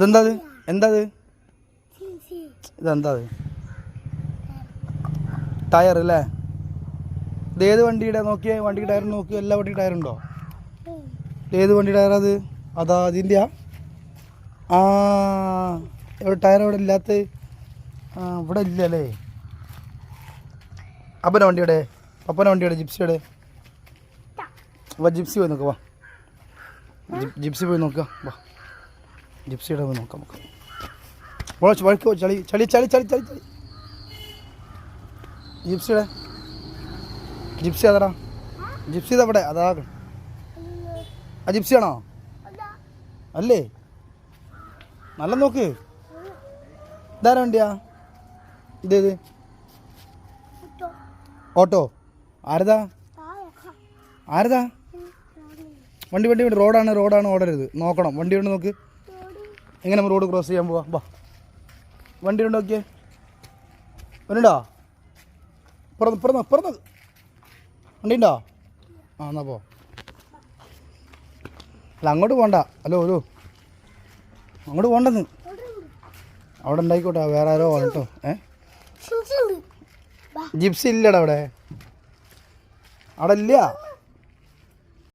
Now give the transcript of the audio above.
ഇതെന്താ ഇത്? എന്താ ഇത്? ഇതെന്താ ഇത്? ടയർ അല്ലേ? ഇത് ഏത് വണ്ടിയുടെ? നോക്കിയേ വണ്ടി ടയർ നോക്കി എല്ലാ വണ്ടി ടയർ ടയറുണ്ടോ ഏത് വണ്ടി ടയർ അത് അതാ അതിന്റെ ആ ടയർ എവിടെ ഇല്ലാത്ത? ഇവിടെ ഇല്ല അല്ലേ? അപ്പന്റെ വണ്ടിയുടെ? പപ്പന്റെ വണ്ടിയുടെ ജിപ്സിയുടെ? വാ ജിപ്സി പോയി നോക്കുക വാ. ജിപ്സി പോയി നോക്കുക വാ. ജിപ്സിയുടെ നോക്കാം നമുക്ക്. വഴക്ക് വഴക്കോ ചളി ചളി ചളി ചളി ചളി ചളി. ജിപ്സിയുടെ? ജിപ്സി അതാടാ ജിപ്സി ഇതവിടെ അതാ. ആ ജിപ്സി ആണോ? അല്ലേ? നല്ല നോക്ക്. ഇതാരാ വണ്ടിയാ? ഇത് ഇത് ഓട്ടോ. ആരതാ? ആരതാ? വണ്ടി വണ്ടി. റോഡാണ് റോഡാണ് ഓടരുത്. നോക്കണം. വണ്ടി കൊണ്ട് നോക്ക്. എങ്ങനെ റോഡ് ക്രോസ് ചെയ്യാൻ പോവാ? വാ. വണ്ടി ഉണ്ടോ നോക്കിയേ? വണ്ടിണ്ടോ പുറന്ന് പുറത്ത് പുറത്ത്. വണ്ടി ഉണ്ടോ ആ എന്നാ പോ. അല്ല അങ്ങോട്ട് പോണ്ട. അല്ലോ ഹലോ അങ്ങോട്ട് പോണ്ടെന്ന്. അവിടെ ഉണ്ടായിക്കോട്ടെ വേറെ ആരോ കേട്ടോ ഏ? ജിപ്സി ഇല്ലടാ അവിടെ. അവിടെ ഇല്ല.